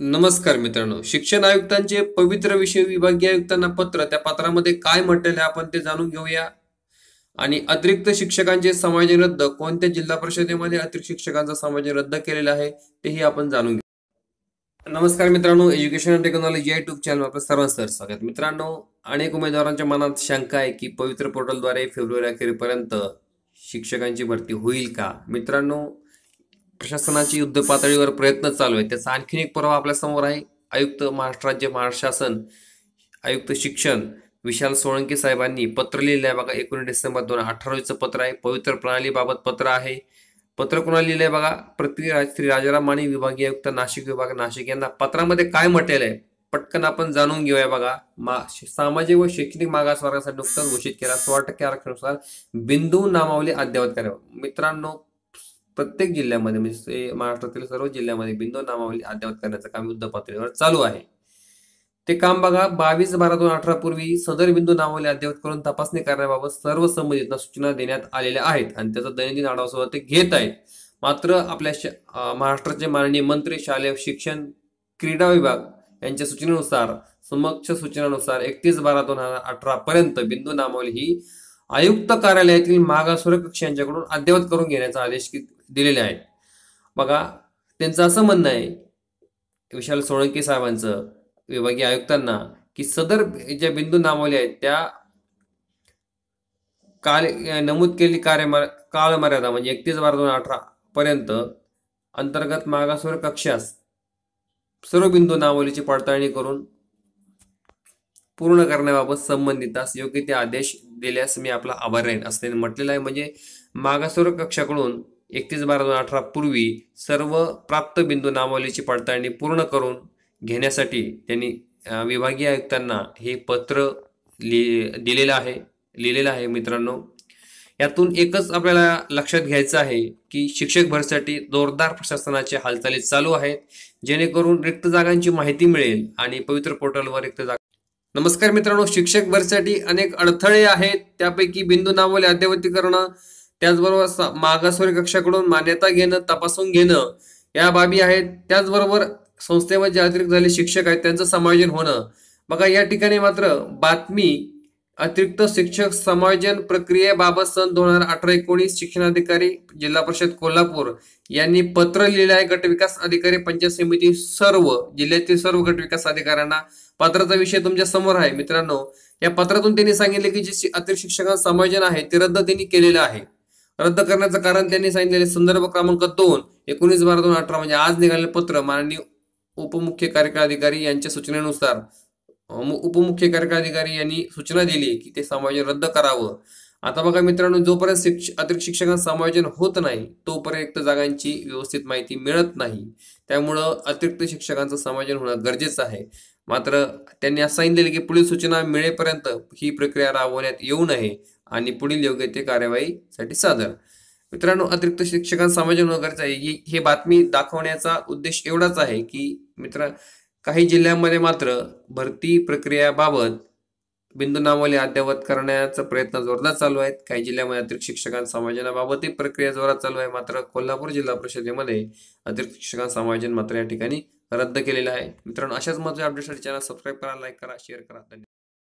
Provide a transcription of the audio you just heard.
नमस्कार मित्रांनो. शिक्षण आयुक्तांचे पवित्र विषय विभागीय आयुक्तांना पत्र. त्या पत्रामध्ये काय म्हटलेलं आहे आपण ते जाणून घेऊया. आणि अतिरिक्त शिक्षकांचे समायोजन रद्द. कोणत्या जिल्हा परिषदेमध्ये अतिरिक्त शिक्षकांचा समायोजन रद्द केलेलं आहे तेही आपण जाणून घेऊ. नमस्कार मित्रांनो. एज्युकेशन अँड टेक्नॉलॉजी या युट्यूब चॅनल आपलं सर्वांचं स्वागत. मित्रांनो अनेक उमेदवारांच्या मनात शंका आहे की पवित्र पोर्टलद्वारे फेब्रुवारी अखेरपर्यंत शिक्षकांची भरती होईल का? मित्रांनो प्रशासनाची युद्ध पातळीवर प्रयत्न चालू आहे त्याचा आणखीन एक पर्व आपल्यासमोर आहे. आयुक्त महाराष्ट्र राज्य महाराष्ट्र शासन आयुक्त शिक्षण विशाल सोळंके साहेबांनी पत्र लिहिलं आहे बघा एकोणीस डिसेंबर दोन हजार अठरा पत्र आहे. पवित्र प्रणालीबाबत पत्र आहे. पत्र कोणाला लिहिलंय बघा? पृथ्वीराज श्री राजाराम माने विभागीय आयुक्त नाशिक विभाग नाशिक यांना. पत्रामध्ये काय म्हटलेलं आहे? पटकन आपण जाणून घेऊया बघा. मा सामाजिक व शैक्षणिक मागास वर्गासाठी नुकताच घोषित केला. सोळा टक्के आरक्षणानुसार बिंदू नामावली अद्ययावत करावं. मित्रांनो प्रत्येक जिल्ह्यामध्ये म्हणजे महाराष्ट्रातील सर्व जिल्ह्यामध्ये बिंदू नामावली अद्यावत करण्याचं काम युद्ध पातळीवर चालू आहे. ते काम बघा बावीस बारा दोन अठरा पूर्वी सदर बिंदू नामावली अद्ययावत करून तपासणी करण्याबाबत सर्व संबंधित सूचना देण्यात आलेल्या आहेत आणि त्याचा दैनंदिन आढावा ते घेत आहेत. मात्र आपल्या महाराष्ट्राचे माननीय मंत्री शालेय शिक्षण क्रीडा विभाग यांच्या सूचनेनुसार समक्ष सूचनानुसार एकतीस बारा दोन हजार अठरा पर्यंत बिंदू नामावली ही आयुक्त कार्यालयातील मागास कक्ष यांच्याकडून अद्ययावत करून घेण्याचा आदेश दिलेले आहेत. बघा त्यांचं असं म्हणणं आहे विशाल सोळंके साहेबांचं विभागीय आयुक्तांना की सदर ज्या बिंदू नामवले आहेत त्या काल नमूद केलेली कार्य कालमर्यादा म्हणजे एकतीस बारा दोन अठरा पर्यंत अंतर्गत मागासवर कक्षास सर्व बिंदू नावलीची पडताळणी करून पूर्ण करण्याबाबत संबंधितास योग्य ते आदेश दिल्यास मी आपला आभार राहीन असं त्यांनी म्हटलेलं आहे. म्हणजे मागासवर्ग कक्षाकडून एकतीस बारा दोन अठरा पूर्वी सर्व प्राप्त बिंदू नामावलीची पडताळणी पूर्ण करून घेण्यासाठी त्यांनी विभागीय आयुक्तांना हे पत्र लि दिलेलं आहे लिहिलेलं आहे मित्रांनो. यातून एकच आपल्याला लक्षात घ्यायचं आहे की शिक्षक भरसाठी जोरदार प्रशासनाच्या हालचाली चालू आहेत जेणेकरून रिक्त जागांची माहिती मिळेल आणि पवित्र पोर्टलवर रिक्त जागा नमस्कार मित्रांनो शिक्षक भरतीसाठी अनेक अडथळे आहेत. त्यापैकी बिंदू नावले अद्ययावती करणं त्याचबरोबर मागासवर्गीय कक्षाकडून मान्यता घेणं तपासून घेणं या बाबी आहेत. त्याचबरोबर संस्थेमध्ये जे अतिरिक्त झाले शिक्षक आहेत त्यांचं समायोजन होणं. बघा या ठिकाणी मात्र बातमी अतिरिक्त शिक्षक समायोजन प्रक्रियेबाबत सन दोन हजार अठरा एकोणीस शिक्षणाधिकारी जिल्हा परिषद कोल्हापूर यांनी पत्र लिहिले आहे. गटविकास अधिकारी पंचायत समिती सर्व जिल्ह्यातील सर्व गटविकास अधिकाऱ्यांना पत्राचा विषय तुमच्यासमोर आहे. मित्रांनो या पत्रातून त्यांनी सांगितले की जे अतिरिक्त शिक्षकांचं समायोजन आहे ते रद्द त्यांनी केलेलं आहे. रद्द करण्याचं कारण त्यांनी सांगितलेले संदर्भ क्रमांक दोन एकोणीस बारा दोन अठरा म्हणजे आज निघालेले पत्र माननीय उपमुख्य कार्यकारी अधिकारी यांच्या सूचनेनुसार उपमुख्य कार्यकारी अधिकारी यांनी सूचना दिली की ते समायोजन रद्द करावं. आता बघा मित्रांनो जोपर्यंत शिक्ष अतिरिक्त शिक्षकांचं समायोजन होत नाही तोपर्यंत जागांची व्यवस्थित माहिती मिळत नाही. त्यामुळं अतिरिक्त शिक्षकांचं समायोजन होणं गरजेचं आहे. मात्र त्यांनी असं सांगितलेलं की पुढील सूचना मिळेपर्यंत ही प्रक्रिया राबवण्यात येऊ नये आणि पुढील योग्य ते कार्यवाहीसाठी सादर. मित्रांनो अतिरिक्त शिक्षकांना समायोजन गरजेचं आहे. ही बातमी दाखवण्याचा उद्देश एवढाच आहे की मित्र काही जिल्ह्यांमध्ये मात्र भरती प्रक्रियाबाबत बिंदू नामावली अद्ययावत करण्याचा प्रयत्न जोरदार चालू आहेत. काही जिल्ह्यामध्ये अतिरिक्त शिक्षकांच्या समायोजनाबाबतही प्रक्रिया जोरात चालू आहे. मात्र कोल्हापूर जिल्हा परिषदेमध्ये अतिरिक्त शिक्षकां समायोजन मात्र या ठिकाणी रद्द केलेलं आहे. मित्रांनो अशाच महत्त्वाच्या अपडेटसाठी चॅनल सबस्क्राईब करा लाईक करा शेअर करा. धन्यवाद.